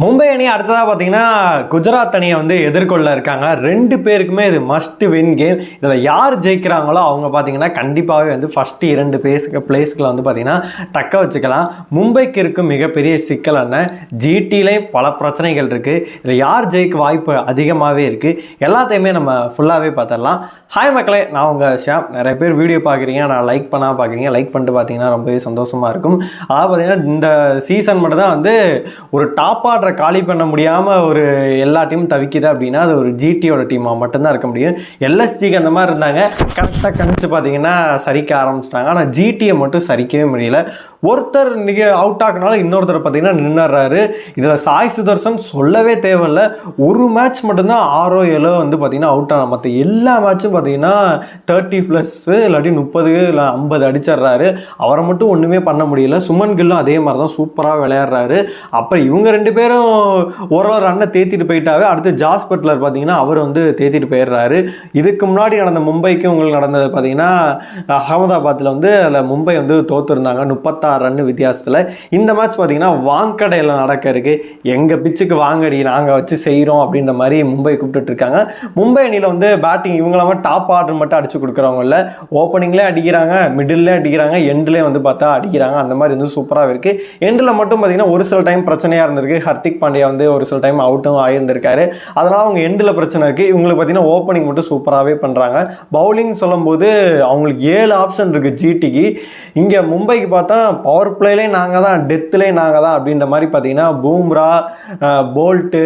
மும்பை அணி அடுத்ததாக பார்த்தீங்கன்னா குஜராத் அணியை வந்து எதிர்கொள்ள இருக்காங்க. ரெண்டு பேருக்குமே இது மஸ்ட் வின் கேம் இதில் யார் ஜெயிக்கிறாங்களோ அவங்க பார்த்தீங்கன்னா கண்டிப்பாகவே வந்து ஃபஸ்ட்டு இரண்டு பிளேஸுக்கு பிளேஸ்களை வந்து பார்த்தீங்கன்னா தக்க வச்சுக்கலாம். மும்பைக்கு இருக்கும் மிகப்பெரிய சிக்கல் என்ன? ஜிடிலையும் பல பிரச்சனைகள் இருக்குது இதில் யார் ஜெயிக்க வாய்ப்பு அதிகமாகவே இருக்குது எல்லாத்தையுமே நம்ம ஃபுல்லாகவே பார்த்துடலாம். ஹாய் மக்களே நான் உங்கள் ஷாம் நிறைய பேர் வீடியோ பார்க்குறீங்க. நான் லைக் பண்ணால் பார்க்குறீங்க. லைக் பண்ணிட்டு பார்த்தீங்கன்னா ரொம்பவே சந்தோஷமாக இருக்கும். அதாவது பார்த்தீங்கன்னா இந்த சீசன் மட்டும் தான் வந்து ஒரு டாப் ஆர்டரை காலி பண்ண முடியாமல் ஒரு எல்லா டீமும் தவிக்குது அப்படின்னா அது ஒரு ஜிடியோட டீமாக மட்டும்தான் இருக்க முடியும். எல்எஸ்டிக்கு அந்த மாதிரி இருந்தாங்க. கரெக்டாக கணிச்சு பார்த்தீங்கன்னா சரிக்க ஆரம்பிச்சிட்டாங்க. ஆனால் ஜிடியை மட்டும் சரிக்கவே முடியல. ஒருத்தர் நிக அவுட் ஆகினால இன்னொருத்தர் பார்த்தீங்கன்னா நின்னுறாரு. இதில் சாய் சுதர்சன் சொல்லவே தேவையில்ல. ஒரு மேட்ச் மட்டும்தான் ஆறோ ஏழோ வந்து பார்த்தீங்கன்னா அவுட் ஆன மற்ற எல்லா மேட்சும் பார்த்தீங்கன்னா தேர்ட்டி ப்ளஸ்ஸு இல்லாட்டி முப்பது இல்லை ஐம்பது அடிச்சிடுறாரு. அவரை மட்டும் ஒன்றுமே பண்ண முடியல. சுமன் கில்லும் அதே மாதிரி தான் சூப்பராக விளையாடுறாரு. அப்புறம் இவங்க ரெண்டு பேரும் ஓரளவு ரன்னை தேத்திட்டு போயிட்டாவே அடுத்து ஜாஸ் பட்லர் பார்த்தீங்கன்னா அவர் வந்து தேத்திட்டு போயிடுறாரு. இதுக்கு முன்னாடி நடந்த மும்பைக்கு உங்களுக்கு நடந்தது பார்த்தீங்கன்னா அகமதாபாத்தில் வந்து அதில் மும்பை வந்து தோத்துருந்தாங்க முப்பத்தாறு ரன் வித்தியாசத்தில். இந்த மேட்ச் பார்த்தீங்கன்னா வாங்கடையில் நடக்க இருக்கு எங்கள் பிச்சுக்கு வாங்கடி நாங்கள் வச்சு செய்கிறோம் அப்படின்ற மாதிரி மும்பை கூப்பிட்டுட்ருக்காங்க மும்பை அணியில் வந்து பேட்டிங் இவங்களாம டாப் ஆர்டர் மட்டும் அடிச்சு கொடுக்குறவங்க இல்லை. ஓப்பனிங்லேயே அடிக்கிறாங்க மிடில்லே அடிக்கிறாங்க எண்ட்லேயே வந்து பார்த்தா அடிக்கிறாங்க. அந்த மாதிரி வந்து சூப்பராக இருக்குது எண்டில் மட்டும் பார்த்தீங்கன்னா ஒரு சில டைம் பிரச்சனையாக இருந்திருக்கு. ஹர்திக் பாண்டியா வந்து ஒரு சில டைம் அவுட்டும் ஆகியிருந்திருக்காரு அதனால் அவங்க எண்டில் பிரச்சனை இருக்குது இவங்களுக்கு பார்த்தீங்கன்னா ஓப்பனிங் மட்டும் சூப்பராகவே பண்ணுறாங்க பவுலிங் சொல்லும்போது அவங்களுக்கு ஏழு ஆப்ஷன் இருக்குது ஜிடிக்கு இங்கே மும்பைக்கு பார்த்தா பவர் பிளேலேயும் நாங்கள் தான் டெத்துலேயும் நாங்கள் தான் அப்படின்ற மாதிரி பார்த்தீங்கன்னா பூம்ரா போல்ட்டு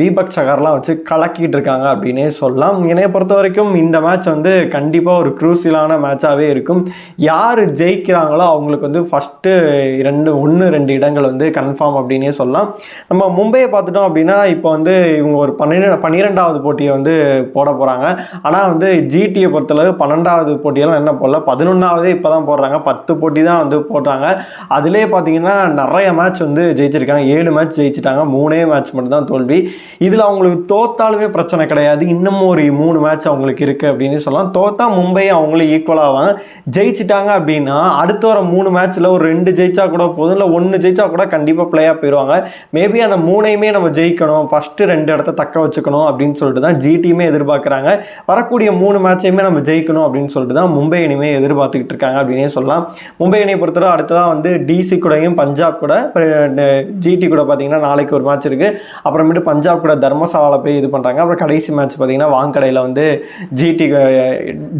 தீபக் சகர்லாம் வச்சு கலக்கிட்டு இருக்காங்க அப்படின்னே சொல்லலாம். என்னைய பொறுத்த வரைக்கும் இந்த மேட்ச் வந்து கண்டிப்பாக ஒரு க்ரூசியலான மேட்சாகவே இருக்கும். யார் ஜெயிக்கிறாங்களோ அவங்களுக்கு வந்து ஃபஸ்ட்டு ரெண்டு ஒன்று ரெண்டு இடங்கள் வந்து கன்ஃபார்ம் அப்படின்னே சொல்லலாம். நம்ம மும்பையை பார்த்துட்டோம் அப்படின்னா இப்போ வந்து இவங்க ஒரு பன்னிரெண்டு பன்னிரெண்டாவது போட்டியை வந்து போட போகிறாங்க ஆனால் வந்து ஜிடியை பொறுத்தளவு பன்னெண்டாவது போட்டியெல்லாம் என்ன போடல பதினொன்றாவதே இப்போ தான் போடுறாங்க. பத்து போட்டி தான் வந்து போடுறாங்க. அதிலே பார்த்தீங்கன்னா நிறைய மேட்ச் வந்து ஜெயிச்சிருக்காங்க. ஏழு மேட்ச் ஜெயிச்சிட்டாங்க. மூணே மேட்ச் மட்டும் தான் தோல்வி இதில் அவங்களுக்கு தோத்தாலுமே பிரச்சனை கிடையாது. இன்னமும் ஒரு மூணு மேட்ச் அவங்களுக்கு இருக்குது அப்படின்னு சொல்லலாம். தோத்தா மும்பை அவங்களும் ஈக்குவலாவாங்க ஜெயிச்சிட்டாங்க அப்படின்னா அடுத்து வர மூணு மேட்ச்சில் ஒரு ரெண்டு ஜெயிச்சா கூட போதும். இல்லை ஒன்று ஜெயிச்சா கூட கண்டிப்பாக பிளேயாக போயிடுவாங்க மேபி அந்த மூணையுமே நம்ம ஜெயிக்கணும். ஃபஸ்ட்டு ரெண்டு இடத்த தக்க வச்சுக்கணும் அப்படின்னு சொல்லிட்டு தான் ஜிடியுமே எதிர்பார்க்குறாங்க. வரக்கூடிய மூணு மேட்சையுமே நம்ம ஜெயிக்கணும் அப்படின்னு சொல்லிட்டு தான் மும்பை அணியுமே எதிர்பார்த்துக்கிட்டு இருக்காங்க அப்படின்னே சொல்லலாம். மும்பை அணியை பொறுத்தவரை அடுத்ததான் வந்து டிசி கூடயும் பஞ்சாப் கூட ஜிடி கூட பார்த்தீங்கன்னா நாளைக்கு ஒரு மேட்ச் இருக்குது அப்புறம் அப்புறமேட்டு பஞ்சாப் கூட தர்மசாலாவில் போய் இது பண்ணுறாங்க அப்புறம் கடைசி மேட்ச் பார்த்தீங்கன்னா வாங்கடையில் வந்து ஜிடி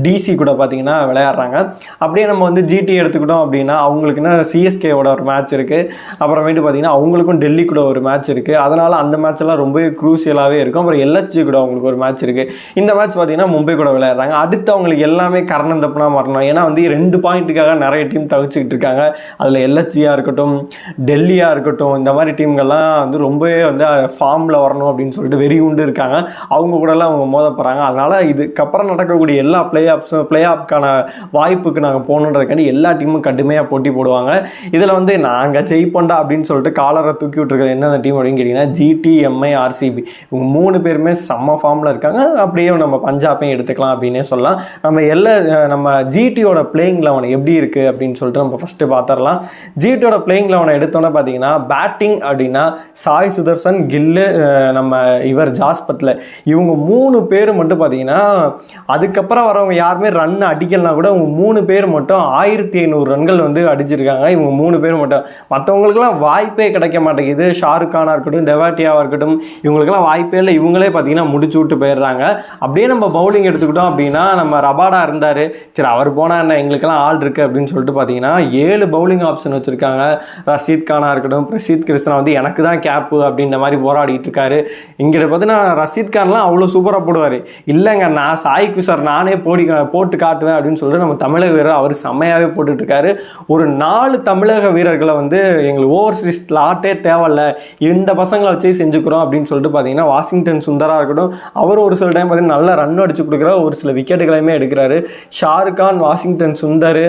டிசி கூட பார்த்தீங்கன்னா விளையாடுறாங்க. அப்படியே நம்ம வந்து ஜிடி எடுத்துக்கிட்டோம் அப்படின்னா அவங்களுக்குன்னா சிஎஸ்கேவோட ஒரு மேட்ச் இருக்குது அப்புறமேட்டு பார்த்தீங்கன்னா அவங்களுக்கும் டெல்லி கூட ஒரு மேட்ச் இருக்குது அதனால் அந்த மேட்ச்லாம் ரொம்பவே க்ரூசியலாகவே இருக்கும். அப்புறம் எல்எஸ்ஜி கூட அவங்களுக்கு ஒரு மேட்ச் இருக்குது இந்த மேட்ச் பார்த்தீங்கன்னா மும்பை கூட விளையாடுறாங்க. அடுத்து அவங்களுக்கு எல்லாமே கரணம் தப்புனா மரணம் ஏன்னா வந்து ரெண்டு பாயிண்ட்டுக்காக நிறைய டீம் தவிச்சிக்கிட்டு இருக்காங்க. அதில் எல்எஸ்ஜியாக இருக்கட்டும் டெல்லியாக இருக்கட்டும் இந்த மாதிரி டீம்கள்லாம் வந்து ரொம்பவே வந்து ஃபார்ம் ஃபார்மில் வரணும் அப்படின்னு சொல்லிட்டு வெறி உண்டு இருக்காங்க. அவங்க கூடலாம் அவங்க மோத போகிறாங்க அதனால் இதுக்கப்புறம் நடக்கக்கூடிய எல்லா பிளே ஆப்ஸும் பிளே ஆப்க்கான வாய்ப்புக்கு நாங்கள் போகணுன்றதுக்காண்டி எல்லா டீமும் கடுமையாக போட்டி போடுவாங்க. இதில் வந்து நாங்கள் ஜெயிப்போண்டா அப்படின்னு சொல்லிட்டு காலரை தூக்கி விட்டுருக்கிறது எந்தெந்த டீம் அப்படின்னு கேட்டிங்கன்னா ஜிடி ஆர்சிபி இவங்க மூணு பேருமே செம்ம ஃபார்மில் இருக்காங்க. அப்படியே நம்ம பஞ்சாபையும் எடுத்துக்கலாம் அப்படின்னே சொல்லலாம். நம்ம எல்லா நம்ம ஜிடியோட பிளேயிங் லெவன் எப்படி இருக்குது அப்படின்னு சொல்லிட்டு நம்ம ஃபஸ்ட்டு பார்த்துடலாம் ஜிடியோட பிளேயிங் லெவனை எடுத்தோன்னே பார்த்தீங்கன்னா பேட்டிங் அப்படின்னா சாய் சுதர்சன் கில்லு நம்ம இவர் ஜாஸ்பத்தில் இவங்க மூணு பேர் மட்டும் பார்த்தீங்கன்னா அதுக்கப்புறம் வரவங்க யாருமே ரன் அடிக்கலனா கூட இவங்க மூணு பேர் மட்டும் ஆயிரத்தி ஐநூறு ரன்கள் வந்து அடிச்சிருக்காங்க. இவங்க மூணு பேர் மட்டும். மற்றவங்களுக்குலாம் வாய்ப்பே கிடைக்க மாட்டேங்குது. ஷாருக் கானாக இருக்கட்டும் தெவாட்டியாவாக இருக்கட்டும் இவங்களுக்குலாம் வாய்ப்பே இல்லை. இவங்களே பார்த்தீங்கன்னா முடிச்சு விட்டு போயிடுறாங்க. அப்படியே நம்ம பவுலிங் எடுத்துக்கிட்டோம் அப்படின்னா நம்ம ரபாடா இருந்தார். சரி அவர் போனால் என்ன? எங்களுக்கெல்லாம் ஆள் இருக்குது அப்படின்னு சொல்லிட்டு பார்த்தீங்கன்னா ஏழு பவுலிங் ஆப்ஷன் வச்சுருக்காங்க. ரஷீத் கானாக இருக்கட்டும் பிரசீத் கிருஷ்ணா வந்து எனக்கு தான் கேப்பு அப்படின்ற மாதிரி போராடிட்டு இருக்காரு இங்கிட்ட பார்த்தீங்கன்னா ரஷீத் கான்லாம் அவ்வளோ சூப்பராக போடுவார். இல்லைங்க நான் சாய்க்கு சார் நானே போடி போட்டு காட்டுவேன் அப்படின்னு சொல்லிட்டு நம்ம தமிழக வீரர் அவர் செம்மையாகவே போட்டுட்ருக்காரு. ஒரு நாலு தமிழக வீரர்களை வந்து எங்களுக்கு ஓவர்சீஸ் ஆட்டே தேவையில்ல. இந்த பசங்களை வச்சே செஞ்சுக்கிறோம் அப்படின்னு சொல்லிட்டு பார்த்தீங்கன்னா வாஷிங்டன் சுந்தராக இருக்கட்டும் அவர் ஒரு சில டைம் பார்த்தீங்கன்னா நல்லா ரன் அடிச்சு கொடுக்குற ஒரு சில விக்கெட்டுகளையுமே எடுக்கிறாரு. ஷாருக் கான் வாஷிங்டன் சுந்தர்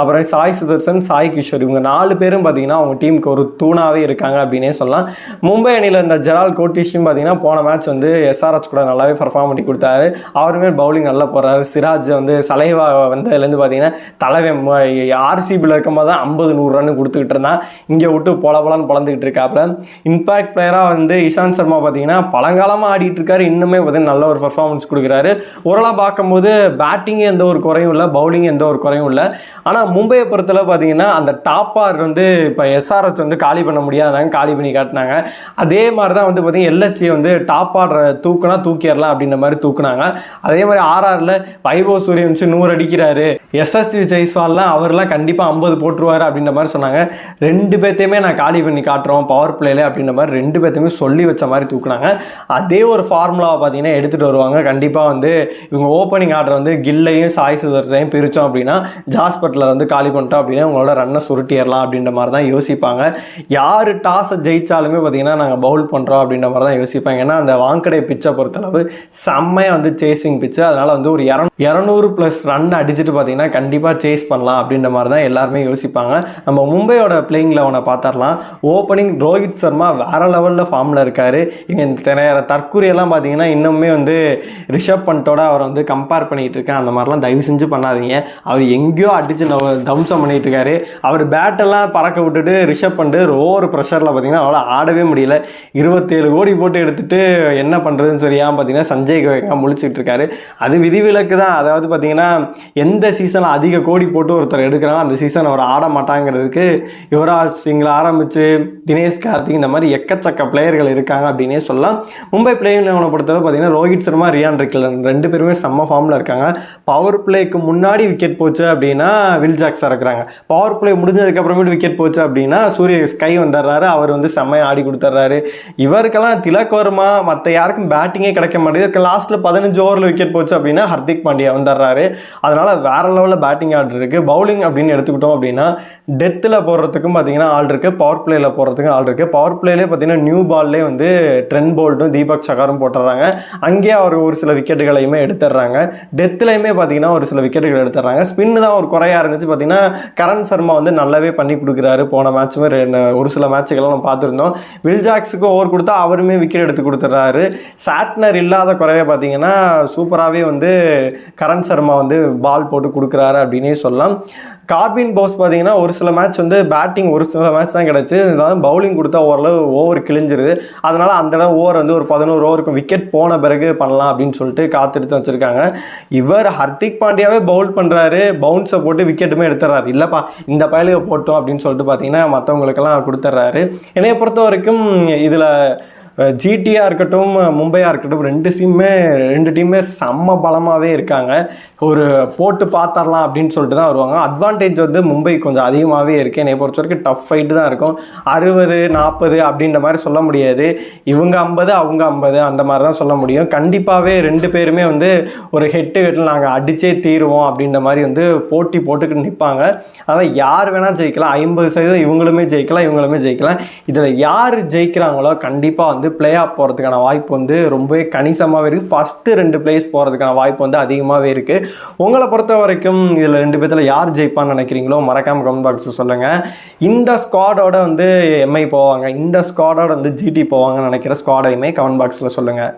அப்புறம் சாய் சுதர்சன் சாய் கிஷோர் இவங்க நாலு பேரும் பார்த்தீங்கன்னா அவங்க டீமுக்கு ஒரு தூணாகவே இருக்காங்க அப்படின்னே சொல்லலாம். மும்பை அணியில் இந்த ஜெரால் குணால் கோட்டிஷும் பார்த்தீங்கன்னா போன மேட்ச் வந்து எஸ்ஆர்எஸ் கூட நல்லாவே பர்ஃபார்ம் பண்ணி கொடுத்தாரு. அவருமே பவுலிங் நல்லா போடுறாரு. சிராஜ் வந்து சலைவா வந்ததுலேருந்து பார்த்தீங்கன்னா தலைவன் ஆர்சிபியில் இருக்கும்போது தான் ஐம்பது நூறு ரன் கொடுத்துக்கிட்டு இருந்தான். இங்கே விட்டு பொல பொலன்னு பழந்துக்கிட்டு இருக்காப்புல. இம்பாக்ட் பிளேயராக வந்து இஷாந்த் சர்மா பார்த்தீங்கன்னா பழங்காலமாக ஆடிட்டு இருக்காரு. இன்னுமே பார்த்தீங்கன்னா நல்ல ஒரு பர்ஃபார்மன்ஸ் கொடுக்குறாரு. ஓரளவு பார்க்கும்போது பேட்டிங் எந்த ஒரு குறையும் இல்லை பவுலிங் எந்த ஒரு குறையும் இல்லை. ஆனால் மும்பையை பொறுத்தளவு பார்த்தீங்கன்னா அந்த டாப் ஆர் வந்து இப்போ எஸ்ஆர்எச் வந்து காலி பண்ண முடியாதாங்க காலி பண்ணி காட்டினாங்க. அதே மாதிரி தான் வந்து பார்த்திங்கன்னா எல்எஸ்சி வந்து டாப் ஆடுற தூக்குனா தூக்கிடலாம் அப்படின்ற மாதிரி தூக்குனாங்க. அதே மாதிரி ஆர்ஆரில் வைபவ் சூரியவன்சி நூறு அடிக்கிறாரு. எஸ்எஸ்வி ஜெய்ஸ்வால்லாம் அவர்லாம் கண்டிப்பாக ஐம்பது போட்டுருவாரு அப்படின்ற மாதிரி சொன்னாங்க. ரெண்டு பேர்த்தையுமே நான் காலி பண்ணி காட்டுறோம் பவர் பிளேல அப்படின்ற மாதிரி ரெண்டு பேர்த்தையுமே சொல்லி வச்ச மாதிரி தூக்குனாங்க. அதே ஒரு ஃபார்முலாவை பார்த்தீங்கன்னா எடுத்துகிட்டு வருவாங்க. கண்டிப்பாக வந்து இவங்க ஓப்பனிங் ஆர்டர் வந்து கில்லையும் சாய் சுதர்ஸையும் பிரித்தோம் அப்படின்னா ஜாஸ்பட்டில் வந்து காலி பண்ணிட்டோம் அப்படின்னா உங்களோட ரன்னை சுருட்டிடலாம் அப்படின்ற மாதிரி தான் யோசிப்பாங்க. யார் டாஸை ஜெயித்தாலுமே பார்த்தீங்கன்னா நாங்கள் பவுல் பண்ணுறோம் அப்படின்ற மாதிரி தான் யோசிப்பாங்க. ஏன்னா அந்த வாங்கடை பிச்சை பொறுத்தளவு செம்மையாக வந்து சேசிங் பிச்சு அதனால் வந்து ஒரு இரநூ இரநூறு ப்ளஸ் ரன் அடிச்சுட்டு பார்த்தீங்கன்னா கண்டிப்பாக சேஸ் பண்ணலாம் அப்படின்ற மாதிரி தான் எல்லாருமே யோசிப்பாங்க. நம்ம மும்பையோட பிளேயிங் லெவனை பார்த்துடலாம் ஓப்பனிங் ரோஹித் சர்மா வேற லெவலில் ஃபார்மில் இருக்கார். இங்கே தற்கூரியெல்லாம் பார்த்தீங்கன்னா இன்னுமே வந்து ரிஷப் பண்டோட அவரை வந்து கம்பேர் பண்ணிட்டு இருக்கேன். அந்த மாதிரிலாம் தயவு செஞ்சு பண்ணாதீங்க. அவர் எங்கேயோ அடித்து தம்சம் பண்ணிட்டு இருக்காரு. அவர் பேட்டெல்லாம் பறக்க விட்டுட்டு ரிஷப் பண்ணிட்டு ஓவர் ப்ரெஷரில் பார்த்தீங்கன்னா அவரால் ஆடவே முடியல. இருபத்தி ஏழு கோடி போட்டு எடுத்துட்டு என்ன பண்ணுறதுன்னு சரியாம பார்த்தீங்கன்னா சஞ்சய் கோயங்கா முழிச்சிட்டு இருக்காரு. அது விதிவிலக்கு தான். அதாவது பார்த்தீங்கன்னா எந்த சீசனில் அதிக கோடி போட்டு ஒருத்தர் எடுக்கிறாங்க அந்த சீசன் அவர் ஆட மாட்டாங்கிறதுக்கு யுவராஜ் சிங்கில் ஆரம்பித்து தினேஷ் கார்த்திக் இந்த மாதிரி எக்கச்சக்க பிளேயர்கள் இருக்காங்க அப்படின்னே சொல்லலாம். மும்பை பிளேயர் லெவனை பொறுத்தவரை பார்த்தீங்கன்னா ரோஹித் சர்மா ரியான் ரிக்கலன் ரெண்டு பேருமே செம்ம ஃபார்மில் இருக்காங்க. பவர் பிளேக்கு முன்னாடி விக்கெட் போச்சு அப்படின்னா வில் ஜாக்ஸாக இருக்கிறாங்க பவர் பிளே முடிஞ்சதுக்கப்புறமேட்டு விக்கெட் போச்சு அப்படின்னா சூரிய ஸ்கை வந்துடுறாரு. அவர் வந்து செம்மையாக ஆடி கொடுத்துட்றாரு. இவர் இவருக்கெல்லாம் திலக் வர்மா மற்ற யாருக்கும் பேட்டிங்கே கிடைக்க மாட்டேங்குது. லாஸ்ட்டில் பதினஞ்சு ஓவரில் விக்கெட் போச்சு அப்படின்னா ஹர்திக் பாண்டியா வந்துடுறாரு. அதனால் வேற லெவலில் பேட்டிங் ஆர்டர் இருக்குது பவுலிங் அப்படின்னு எடுத்துக்கிட்டோம் அப்படின்னா டெத்தில் போடுறதுக்கும் பார்த்தீங்கன்னா ஆள் இருக்குது பவர் பிளேயில் போடுறதுக்கும் ஆள் இருக்குது பவர் பிளேலே பார்த்தீங்கன்னா நியூ பால்லே வந்து ட்ரெண்ட் போல்ட்டும் தீபக் சகாரும் போட்டுறாங்க. அங்கேயே அவர் ஒரு சில விக்கெட்டுகளையுமே எடுத்துடுறாங்க. டெத்துலையுமே பார்த்தீங்கன்னா ஒரு சில விக்கெட்டுகள் எடுத்துடுறாங்க. ஸ்பின்னு தான் ஒரு குறையாக இருந்துச்சு. பார்த்தீங்கன்னா கரண் சர்மா வந்து நல்லாவே பண்ணி கொடுக்குறாரு. போன மேட்ச்சுமே ஒரு சில மேட்சுகள்லாம் நம்ம பார்த்துருந்தோம். வில்ஜாக்ஸுக்கு ஓவர் கொடுத்தா அவருமே விக்கெட் எடுத்து கொடுத்துட்றாரு சாட்னர் இல்லாத குறைய பார்த்தீங்கன்னா சூப்பராகவே வந்து கரண் சர்மா வந்து பால் போட்டு கொடுக்குறாரு அப்படின்னே சொல்லலாம். கார்பின் போஸ் பார்த்தீங்கன்னா ஒரு சில மேட்ச் வந்து பேட்டிங் ஒரு சில மேட்ச் தான் கிடச்சி. இருந்தாலும் பவுலிங் கொடுத்தா ஓரளவு ஓவர் கிழிஞ்சிருது. அதனால் அந்த இடம் ஓவர் வந்து ஒரு பதினோரு ஓவருக்கு விக்கெட் போன பிறகு பண்ணலாம் அப்படின்னு சொல்லிட்டு காத்தெடுத்து வச்சிருக்காங்க. இவர் ஹர்திக் பாண்டியாவே பவுல் பண்ணுறாரு பவுன்ஸை போட்டு விக்கெட்டுமே எடுத்துறாரு. இல்லைப்பா இந்த பயலுக போட்டோம் அப்படின்னு சொல்லிட்டு பார்த்தீங்கன்னா மற்றவங்களுக்கெல்லாம் கொடுத்துட்றாரு என்னைய பொறுத்த வரைக்கும் இதில் ஜிடியாக இருக்கட்டும் மும்பையாக இருக்கட்டும் ரெண்டு சீமே ரெண்டு டீமே செம்ம பலமாகவே இருக்காங்க. ஒரு போட்டு பார்த்தரலாம் அப்படின்னு சொல்லிட்டு தான் வருவாங்க. அட்வான்டேஜ் வந்து மும்பை கொஞ்சம் அதிகமாகவே இருக்குது என்னை பொறுத்த வரைக்கும் டஃப் ஃபைட்டு தான் இருக்கும். அறுபது நாற்பது அப்படின்ற மாதிரி சொல்ல முடியாது. இவங்க ஐம்பது அவங்க ஐம்பது அந்த மாதிரி தான் சொல்ல முடியும். கண்டிப்பாகவே ரெண்டு பேருமே வந்து ஒரு ஹெட்டு ஹெட்டில் நாங்கள் அடித்தே தீருவோம் அப்படின்ற மாதிரி வந்து போட்டி போட்டுக்கிட்டு நிற்பாங்க அதனால் யார் வேணால் ஜெயிக்கலாம். ஐம்பது சதவீதம் இவங்களுமே ஜெயிக்கலாம் இவங்களுமே ஜெயிக்கலாம். இதில் யார் ஜெயிக்கிறாங்களோ கண்டிப்பாக வந்து பிளே ஆஃப் போகிறதுக்கான வாய்ப்பு வந்து ரொம்பவே கணிசமாகவே இருக்குது ஃபஸ்ட்டு ரெண்டு பிளேஸ் போகிறதுக்கான வாய்ப்பு வந்து அதிகமாகவே இருக்குது உங்களை பொறுத்த வரைக்கும் இதில் ரெண்டு பேர்த்தில் யார் ஜெயிப்பான்னு நினைக்கிறீங்களோ மறக்காமல் கமெண்ட் பாக்ஸ் சொல்லுங்கள் இந்த ஸ்குவாடோட வந்து எம்ஐ போவாங்க. இந்த ஸ்குவாடோட வந்து ஜிடி போவாங்கன்னு நினைக்கிற ஸ்குவாடையுமே கமெண்ட் பாக்ஸில் சொல்லுங்கள்